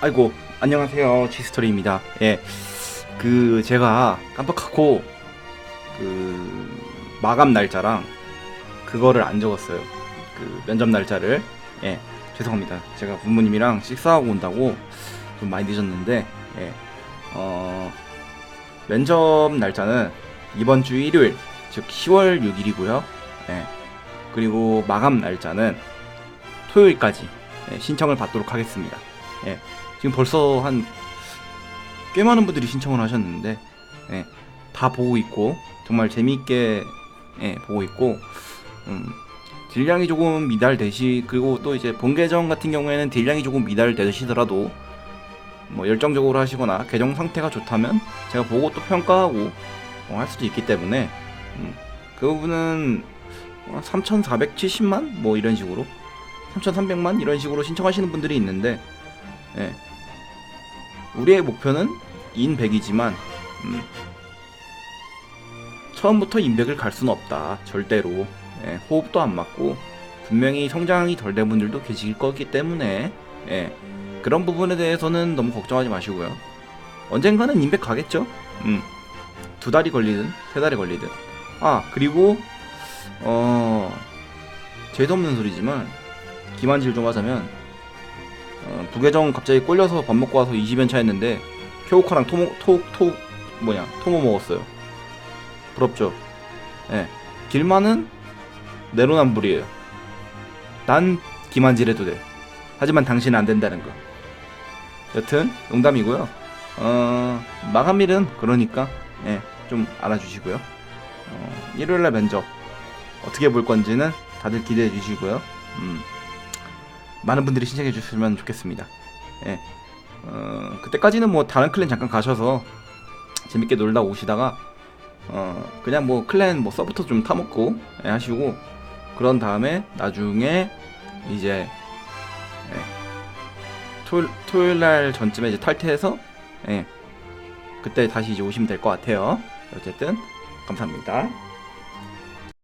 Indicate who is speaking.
Speaker 1: 아이고 안녕하세요 지스토리입니다. 예, 그 제가 깜빡하고 그 마감 날짜랑 그거를 안 적었어요. 그 면접 날짜를 예 죄송합니다. 제가 부모님이랑 식사하고 온다고 좀 많이 늦었는데 예, 어 면접 날짜는 이번 주 일요일 즉 10월 6일이고요. 예, 그리고 마감 날짜는 토요일까지 예, 신청을 받도록 하겠습니다. 예, 지금 벌써 한 꽤 많은 분들이 신청을 하셨는데 예, 다 보고 있고 정말 재미있게 예, 보고 있고 음, 딜량이 조금 미달되시 그리고 또 이제 본 계정 같은 경우에는 딜량이 조금 미달되시더라도 뭐 열정적으로 하시거나 계정 상태가 좋다면 제가 보고 또 평가하고 어, 할 수도 있기 때문에 음, 그 부분은 3,470만 뭐 이런 식으로 3,300만 이런 식으로 신청하시는 분들이 있는데 예. 우리의 목표는 인100이지만 음, 처음부터 인100을 갈 수는 없다 절대로. 예, 호흡도 안 맞고 분명히 성장이 덜 된 분들도 계실 거기 때문에 예, 그런 부분에 대해서는 너무 걱정하지 마시고요. 언젠가는 인100 가겠죠? 음, 두 달이 걸리든 세 달이 걸리든. 아 그리고 어 죄송없는 소리지만 기만질 좀 하자면 어, 부계정 갑자기 꼴려서 밥 먹고 와서 20연 차했는데 켜오카랑 토모 토, 토 뭐냐 토모 먹었어요. 부럽죠? 예. 길만은 내로남불이에요. 난 기만질해도 돼. 하지만 당신은 안 된다는 거. 여튼 농담이고요. 어 마감일은 그러니까 예 좀 알아주시고요. 어, 일요일날 면접 어떻게 볼 건지는 다들 기대해 주시고요. 음 많은 분들이 신청해 주시면 좋겠습니다. 예. 어, 그때까지는 뭐 다른 클랜 잠깐 가셔서 재밌게 놀다 오시다가 어, 그냥 뭐 클랜 뭐 서부터 좀 타먹고 예, 하시고 그런 다음에 나중에 이제 예, 토요일, 토요일 날 전쯤에 이제 탈퇴해서 예, 그때 다시 이제 오시면 될 것 같아요. 어쨌든 감사합니다.